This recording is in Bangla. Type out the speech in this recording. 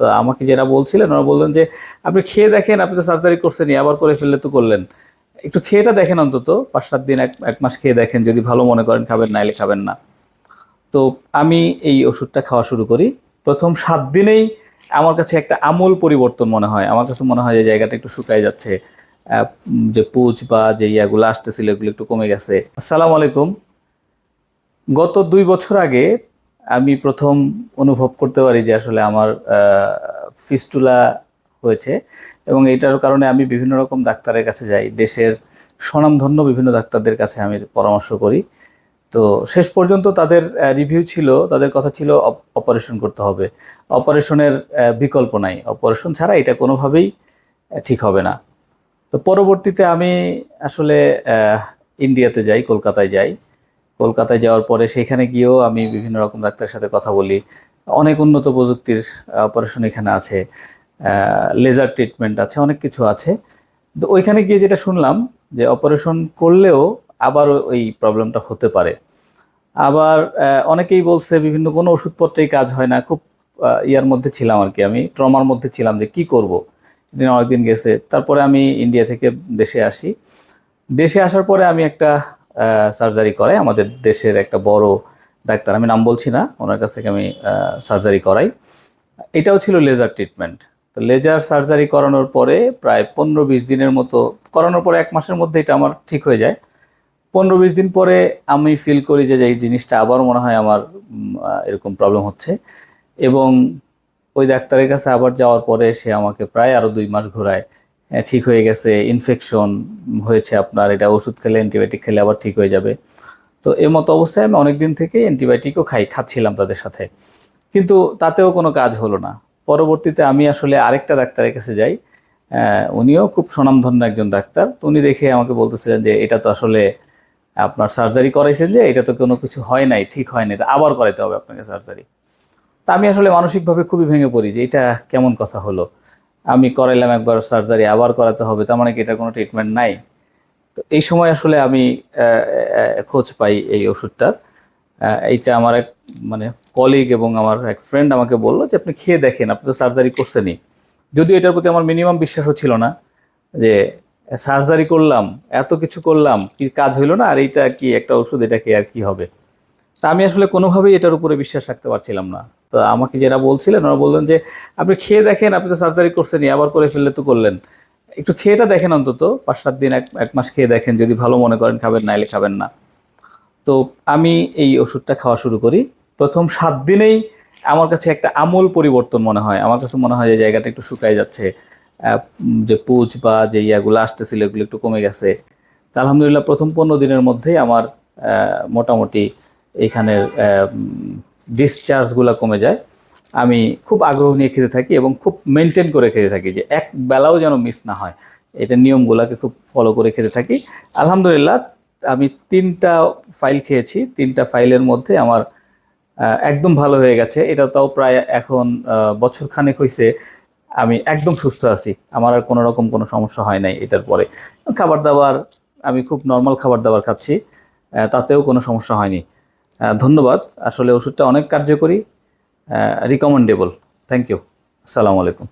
তো আমাকে যারা বলছিলেন, ওরা বললেন যে, আপনি খেয়ে দেখেন, আপনি তো সার্জারি করছেনই, আবার করে ফেললে তো করলেন। একটু খেয়েটা দেখেন অন্তত পাঁচ সাত দিন, এক এক মাস খেয়ে দেখেন, যদি ভালো মনে করেন খাবেন, নাইলে খাবেন না। তো আমি এই ওষুধটা খাওয়া শুরু করি। প্রথম সাত দিনেই আমার কাছে একটা আমূল পরিবর্তন মনে হয়। আমার কাছে মনে হয় যে জায়গাটা একটু শুকায় যাচ্ছে। যে পুজ বা যে ইয়াগুলো আসতেছিল, এগুলো একটু কমে গেছে। আসসালামু আলাইকুম। গত দুই বছর আগে আমি প্রথম অনুভব করতে পারি যে আসলে আমার ফিস্টুলা হয়েছে এবং এটার কারণে আমি বিভিন্ন রকম ডাক্তারের কাছে যাই। দেশের স্বনামধন্য বিভিন্ন ডাক্তারদের কাছে আমি পরামর্শ করি। তো শেষ পর্যন্ত তাদের রিভিউ ছিল, তাদের কথা ছিল অপারেশন করতে হবে। অপারেশনের বিকল্প নাই। অপারেশন ছাড়া এটা কোনোভাবেই ঠিক হবে না। তো পরবর্তীতে আমি আসলে ইন্ডিয়াতে যাই, কলকাতায় যাই। কলকাতায় যাওয়ার পরে সেখানে গিয়েও আমি বিভিন্ন রকম ডাক্তারের সাথে কথা বলি। অনেক উন্নত প্রযুক্তির অপারেশন এখানে আছে লেজার ট্রিটমেন্ট আছে, অনেক কিছু আছে। তো ওইখানে গিয়ে যেটা শুনলাম যে অপারেশন করলেও আবার ওই প্রবলেমটা হতে পারে। আবার অনেকেই বলছে বিভিন্ন কোনো ওষুধপত্রেই কাজ হয় না। খুব ইয়ার মধ্যে ছিলাম আর কি। আমি ট্রমার মধ্যে ছিলাম যে কি করব? দিন অনেকদিন গেছে। তারপরে আমি ইন্ডিয়া থেকে দেশে আসি। দেশে আসার পরে আমি একটা সার্জারি করাই। আমাদের দেশের একটা বড় ডাক্তার, আমি নাম বলছি না, ওনার কাছ থেকে আমি সার্জারি করাই। এটাও ছিল লেজার ট্রিটমেন্ট তো লেজার সার্জারি করানোর পরে প্রায় পনেরো বিশ দিনের মতো, করানোর পরে এক মাসের মধ্যে এটা আমার ঠিক হয়ে যায়। পনেরো বিশ দিন পরে আমি ফিল করি যে এই জিনিসটা আবার মনে হয় আমার এরকম প্রবলেম হচ্ছে। এবং ওই ডাক্তারের কাছে আবার যাওয়ার পরে সে আমাকে প্রায় আরও দুই মাস ঘোরায়। ঠিক হয়ে গেছে ইনফেকশন হয়েছে আপনার, এটা ওষুধ খেলে অ্যান্টিবায়োটিক খেলে আবার ঠিক হয়ে যাবে। তো এর মতো অবস্থায় আমি অনেক দিন থেকে অ্যান্টিবায়োটিকও খাই, খাচ্ছিলাম তাদের সাথে। কিন্তু তাতেও কোনো কাজ হলো না। পরবর্তীতে আমি আসলে আরেকটা ডাক্তারের কাছে যাই উনিও খুব স্বনামধন্য একজন ডাক্তার। তো উনি দেখে আমাকে বলতেছিলেন যে, এটা তো আসলে আপনার সার্জারি করাইছেন যে, এটা তো কোনো কিছু হয় নাই, ঠিক হয় না এটা আবার করাইতে হবে আপনাকে সার্জারি তা আমি আসলে মানসিকভাবে খুবই ভেঙে পড়ি যে, এটা কেমন কথা হলো? আমি করাইলাম একবার সার্জারি আবার করাতে হবে, তার মানে কি এটার কোনো ট্রিটমেন্ট নাই? তো এই সময় আসলে আমি খোঁজ পাই এই ওষুধটার। এইটা আমার এক মানে কলিগ এবং আমার এক ফ্রেন্ড আমাকে বলল যে, আপনি খেয়ে দেখেন, আপনি তো সার্জারি করছেনই। যদিও এটার প্রতি আমার মিনিমাম বিশ্বাসও ছিল না, যে সার্জারি করলাম, এত কিছু করলাম, কি কাজ হইল না? আর এইটা কি একটা ওষুধ, এটা কি আর কি হবে? তা আমি আসলে কোনোভাবেই এটার উপরে বিশ্বাস রাখতে পারছিলাম না। তো আমাকে যারা বলছিলেন, ওরা বললেন যে, আপনি খেয়ে দেখেন, আপনি তো সার্জারি করছেনই, আবার করে ফেললে তো করলেন। একটু খেয়েটা দেখেন অন্তত, পাঁচ সাত দিন, এক এক মাস খেয়ে দেখেন, যদি ভালো মনে করেন খাবেন নাইলে খাবেন না। তো আমি এই ওষুধটা খাওয়া শুরু করি। প্রথম সাত দিনেই আমার কাছে একটা আমূল পরিবর্তন মনে হয়। আমার কাছে মনে হয় যে জায়গাটা একটু শুকায় যাচ্ছে। যে পুজ বা যে ইয়াগুলো আসতেছিল, এগুলো একটু কমে গেছে। তা আলহামদুলিল্লাহ প্রথম পনেরো দিনের মধ্যেই আমার মোটামুটি এইখানের ডিসচার্জগুলো কমে যায়। আমি খুব আগ্রহ নিয়ে খেতে থাকি এবং খুব মেনটেন করে খেতে থাকি যে এক বেলাও যেন মিস না হয়। এটা নিয়মগুলোকে খুব ফলো করে খেতে থাকি। আলহামদুলিল্লাহ, আমি তিনটা ফাইল খেয়েছি। তিনটা ফাইলের মধ্যে আমার একদম ভালো হয়ে গেছে। এটা তাও প্রায় এখন বছর খানেক হয়েছে আমি একদম সুস্থ আছি। আমার আর কোনো রকম কোনো সমস্যা হয় নাই এটার পরে। খাবার দাবার, আমি খুব নর্মাল খাবার দাবার খাচ্ছি। তাতেও কোনো সমস্যা হয়নি। ধন্যবাদ। আসলে ওষুধটা অনেক কার্যকরী রিকমেন্ডেবল থ্যাংক ইউ আসসালামু আলাইকুম।